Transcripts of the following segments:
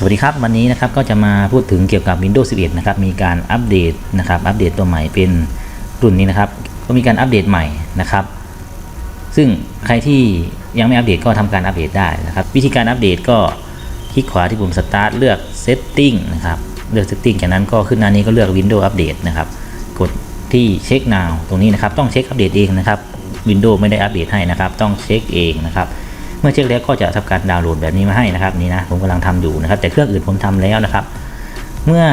สวัสดีครับ วันนี้นะครับก็จะมาพูดถึงเกี่ยวกับ Windows 11 นะครับ มีการอัปเดตนะครับอัปเดตตัวใหม่เป็นรุ่นนี้นะครับ ก็มีการอัปเดตใหม่นะครับ ซึ่งใครที่ยังไม่อัปเดตก็ทำการอัปเดตได้นะครับ วิธีการอัปเดตก็คลิกขวาที่ปุ่ม Start เลือก Setting นะครับเลือก Setting จากนั้นก็ขึ้นหน้านี้ก็เลือก Windows Update นะครับ กดที่เช็ค now ตรงนี้นะครับ ต้องเช็คอัปเดตเองนะครับ Windows ไม่ได้อัปเดตให้นะครับ ต้องเช็คเองนะครับ เมื่อเช็คแล้วก็จะทำการดาวน์โหลดแบบนี้มาให้นะครับนี่นะผมกำลังทำอยู่นะครับ แต่เครื่องอื่นผมทำแล้วนะครับ เมื่อ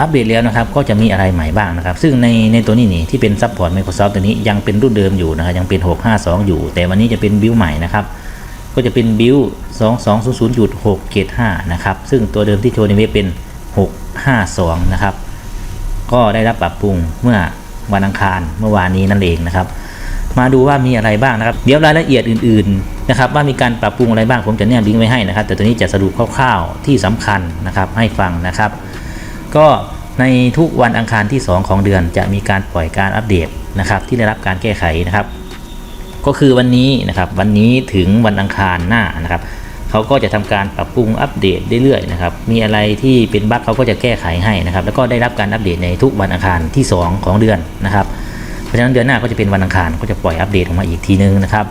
อัปเดตแล้วนะครับก็จะมีอะไรใหม่บ้างนะครับ ซึ่งในในตัวนี้นี่ที่เป็นซัพพอร์ต Microsoft ตัวนี้ยังเป็นรุ่นเดิมอยู่นะครับยังเป็น 652 อยู่ แต่วันนี้จะเป็นบิลใหม่นะครับก็จะเป็นบิล2200.675นะครับซึ่งตัวเดิมที่โชว์ในเว็บเป็น 652 นะครับ ก็ได้รับปรับปรุงเมื่อวันอังคารเมื่อวานนี้นั่นเองนะครับ มาดูว่ามีอะไรบ้างนะครับ เดี๋ยวรายละเอียดอื่นๆนะครับว่ามีการปรับปรุงอะไรบ้างผมจะแนบลิงก์ไว้ให้นะครับ แต่ตัวนี้จะสรุปคร่าวๆที่สำคัญนะครับให้ฟังนะครับ ก็ในทุกวันอังคารที่ 2 ของเดือนจะมีการปล่อยการอัปเดตนะครับ ที่ได้รับการแก้ไขนะครับ ก็คือวันนี้นะครับ วันนี้ถึงวันอังคารหน้านะครับเขาก็จะทำการปรับปรุงอัปเดตเรื่อยๆนะครับ มีอะไรที่เป็นบั๊กเขาก็จะแก้ไขให้นะครับ แล้วก็ได้รับการอัปเดตในทุกวันอังคารที่ 2 ของเดือนนะครับ ราะฉะนั้นเดือนหน้าก็จะเป็นวันอังคารก็จะปล่อยอัปเดตออกมาอีกทีนึงนะครับ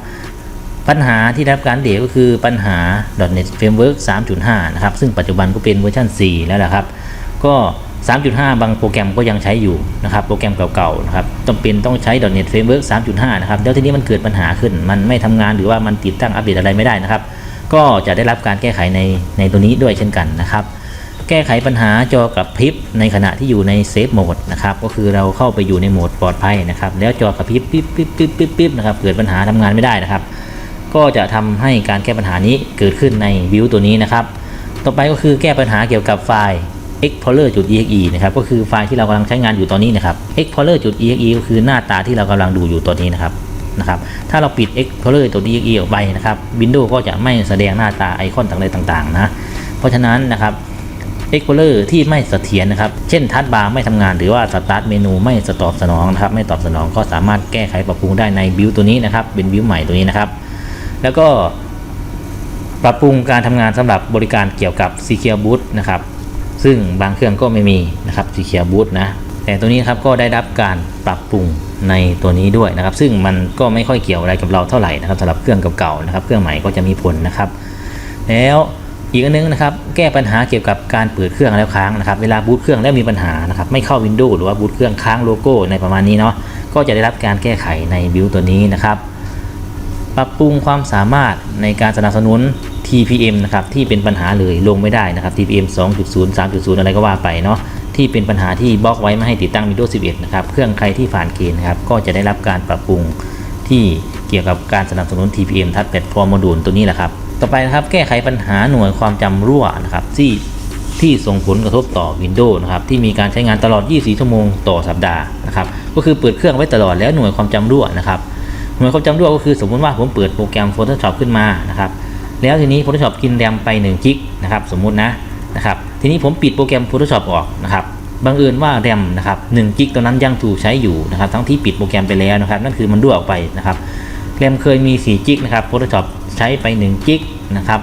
ปัญหาที่ได้รับการเดตก็คือปัญหา .NET Framework 3.5 นะครับ ซึ่งปัจจุบันก็เป็นเวอร์ชัน4 แล้วแหละครับ ก็ 3.5 บางโปรแกรมก็ยังใช้อยู่นะครับ โปรแกรมเก่าๆนะครับจำเป็นต้องใช้ .NET Framework 3.5 นะครับ แล้วทีนี้มันเกิดปัญหาขึ้น มันไม่ทำงานหรือว่ามันติดตั้งอัปเดตอะไรไม่ได้นะครับ ก็จะได้รับการแก้ไขในในตัวนี้ด้วยเช่นกันนะครับ แก้ไขปัญหาจอกับพริบในขณะที่อยู่ในเซฟโหมดนะครับก็คือเราเข้าไปอยู่ในโหมดปลอดภัยนะครับแล้วจอกับพริบปิ๊บปิ๊บปิ๊บปิ๊บปิ๊บนะครับเกิดปัญหาทำงานไม่ได้นะครับ ก็จะทำให้การแก้ปัญหานี้เกิดขึ้นในวิวตัวนี้นะครับ ต่อไปก็คือแก้ปัญหาเกี่ยวกับไฟล์ explorer.exe นะครับก็คือไฟล์ที่เรากำลังใช้งานอยู่ตอนนี้นะครับ explorer.exe ก็คือหน้าตาที่เรากำลังดูอยู่ตอนนี้นะครับนะครับถ้าเราปิด explorer.exe ออกไปนะครับ Windows ก็จะไม่แสดงหน้าตาไอคอนต่างๆนะ เพราะฉะนั้นนะครับ Explorer ที่ไม่เสถียรนะครับ เช่นทัชบาร์ไม่ทำงานหรือว่าสตาร์ทเมนูไม่ตอบสนองนะครับไม่ตอบสนองก็สามารถแก้ไขปรับปรุงได้ในบิวตัวนี้นะครับเป็นบิวใหม่ตัวนี้นะครับ แล้วก็ปรับปรุงการทำงานสำหรับบริการเกี่ยวกับ Secure Boot นะครับซึ่งบางเครื่องก็ไม่มีนะครับ Secure Boot นะแต่ตัวนี้ครับก็ได้รับการปรับปรุงในตัวนี้ด้วยนะครับ ซึ่งมันก็ไม่ค่อยเกี่ยวอะไรกับเราเท่าไหร่นะครับสำหรับเครื่องเก่าๆนะครับ เครื่องใหม่ก็จะมีผลนะครับ แล้ว อีกอันนึงนะครับแก้ปัญหาเกี่ยวกับการเปิดเครื่องแล้วค้างนะครับเวลาบูตเครื่องแล้วมีปัญหานะครับไม่เข้า Windows หรือว่าบูตเครื่องค้างโลโก้ในประมาณนี้เนาะก็จะได้รับการแก้ไขในบิวตัวนี้นะครับ ปรับปรุงความสามารถในการสนับสนุน TPM นะครับที่เป็นปัญหาเลยลงไม่ได้นะครับ TPM 2.0 3.0 อะไรก็ว่าไปเนาะที่เป็นปัญหาที่บล็อกไว้ไม่ให้ติดตั้ง Windows 11 นะครับเครื่องใครที่ผ่านเกณฑ์นะครับก็จะได้รับการปรับปรุงที่เกี่ยวกับการสนับสนุน TPM ทัดแพลตฟอร์มโมดูลตัวนี้แหละครับ ต่อไปนะครับแก้ไขปัญหาหน่วยความจำรั่วนะครับที่ที่ส่งผลกระทบต่อ Windows นะครับที่มีการใช้งานตลอด 24 ชั่วโมงต่อสัปดาห์นะครับก็คือเปิดเครื่องไว้ตลอดแล้วหน่วยความจำรั่วนะครับหน่วยความจำรั่วก็คือสมมติว่าผมเปิดโปรแกรม Photoshop ขึ้นมานะครับแล้วทีนี้ Photoshop กินแรมไป1กิกนะครับสมมุตินะนะครับทีนี้ผมปิดโปรแกรม Photoshop ออกนะครับบังเอิญว่าแรมนะครับ1กิกตัวนั้นยังถูกใช้อยู่นะครับทั้งที่ปิดโปรแกรมไปแล้วนะครับนั่นคือมันรั่วออกไปนะครับแรมเคยมี4กิกนะครับ Photoshop ช้ไป1กิกนะครับ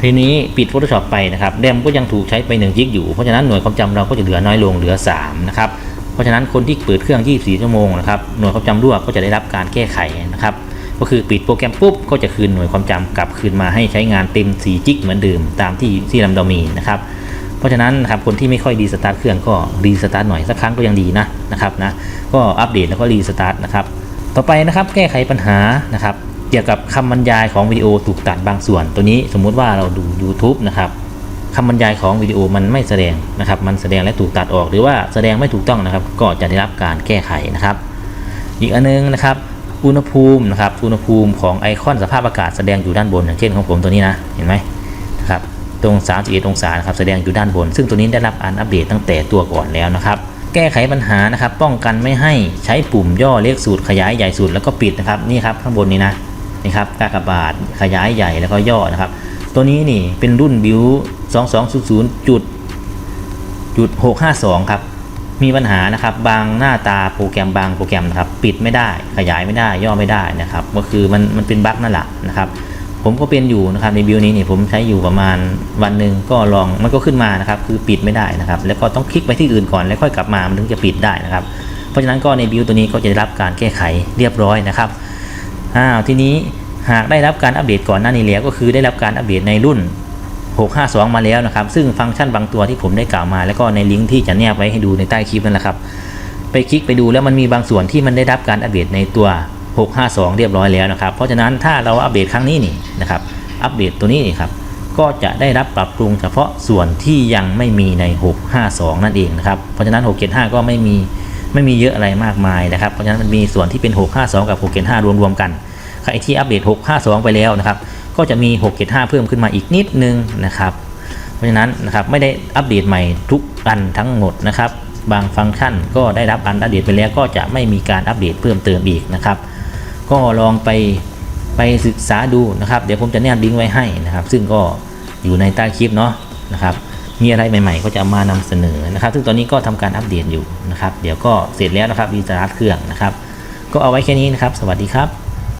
ทีนี้ปิด Photoshop ไปนะครับแรมก็ยังถูกใช้ไป1กิกอยู่เพราะฉะนั้นหน่วยความจำเราก็จะเหลือน้อยลงเหลือ3นะครับเพราะฉะนั้นคนที่เปิดเครื่อง 24 ชั่วโมงนะครับหน่วยความจำรั่วก็จะได้รับการแก้ไขนะครับก็คือปิดโปรแกรมปุ๊บก็จะคืนหน่วยความจำกลับคืนมาให้ใช้งานเต็ม4จิกเหมือนเดิมตามที่ที่ลำดามีนะครับเพราะฉะนั้นนะครับคนที่ไม่ค่อยดีสตาร์ทเครื่องก็รีสตาร์ทหน่อยสักครั้งก็ยังดีนะนะครับนะก็อัปเดตแล้วก็รีสตาร์ทนะครับต่อไปนะครับแก้ไขปัญหานะครับ เกี่ยวกับคำบรรยายของวิดีโอถูกตัดบางส่วน ตัวนี้สมมุติว่าเราดู YouTube นะครับคำบรรยายของวิดีโอมันไม่แสดงนะครับ มันแสดงและถูกตัดออกหรือว่าแสดงไม่ถูกต้องนะครับ ก็จะได้รับการแก้ไขนะครับ อีกอันนึงนะครับ อุณหภูมินะครับ อุณหภูมิของไอคอนสภาพอากาศแสดงอยู่ด้านบน อย่างเช่นของผมตัวนี้นะ เห็นไหมนะครับ ตรง 31 องศานะครับ แสดงอยู่ด้านบน ซึ่งตัวนี้ได้รับการอัปเดตตั้งแต่ตัวก่อนแล้วนะครับ แก้ไขปัญหานะครับ ป้องกันไม่ให้ใช้ปุ่มย่อเล็กสุดขยายใหญ่สุดแล้วก็ปิดนะครับ นี่ครับข้างบนนี้นะ ครับกากบาทขยายใหญ่แล้วก็ย่อนะครับ ตัวนี้นี่เป็นรุ่นบิว2200จุดจุด652ครับมีปัญหานะครับบางหน้าตาโปรแกรมบางโปรแกรมนะครับปิดไม่ได้ขยายไม่ได้ย่อไม่ได้นะครับก็คือมันมันเป็นบั๊กนั่นแหละนะครับผมก็เป็นอยู่นะครับในบิวนี้นี่ผมใช้อยู่ประมาณวันหนึ่งก็ลองมันก็ขึ้นมานะครับคือปิดไม่ได้นะครับแล้วก็ต้องคลิกไปที่อื่นก่อนแล้วค่อยกลับมามันถึงจะปิดได้นะครับ เพราะฉะนั้นก็ในบิวตัวนี้ก็จะได้รับการแก้ไขเรียบร้อยนะครับ อ้าวทีนี้หากได้รับการอัปเดตก่อนหน้านี้แล้วก็คือได้รับการอัปเดตในรุ่น 652 มาแล้วนะครับ ซึ่งฟังก์ชันบางตัวที่ผมได้กล่าวมา แล้วก็ในลิงก์ที่จะแนบไว้ให้ดูในใต้คลิปนั่นแหละครับ ไปคลิกไปดูแล้วมันมีบางส่วนที่มันได้รับการอัปเดตในตัว 652 เรียบร้อยแล้วนะครับ เพราะฉะนั้นถ้าเราอัปเดตครั้งนี้นี่นะครับ อัปเดตตัวนี้นี่ครับ ก็จะได้รับปรับปรุงเฉพาะส่วนที่ยังไม่มีใน 652 นั่นเองนะครับ เพราะฉะนั้น 675 ก็ไม่มี ไม่มีเยอะอะไรมากมายนะครับ เพราะฉะนั้นมันมีส่วนที่เป็น 652 กับ 675 รวมๆกันใครที่อัปเดต 652 ไปแล้วนะครับ ก็จะมี 675 เพิ่มขึ้นมาอีกนิดนึงนะครับ เพราะฉะนั้นนะครับไม่ได้อัปเดตใหม่ทุกอันทั้งหมดนะครับ บางฟังก์ชันก็ได้รับการอัปเดตไปแล้วก็จะไม่มีการอัปเดตเพิ่มเติมอีกนะครับ ก็ลองไปไปศึกษาดูนะครับ เดี๋ยวผมจะแนบลิงก์ไว้ให้นะครับ ซึ่งก็อยู่ในใต้คลิปเนาะนะครับ มีอะไรใหม่ๆ ก็จะมานำเสนอนะครับ ซึ่งตอนนี้ก็ทำการอัปเดตอยู่นะครับ เดี๋ยวก็เสร็จแล้วนะครับวีสตาร์ทเครื่องนะครับ ก็เอาไว้แค่นี้นะครับ สวัสดีครับ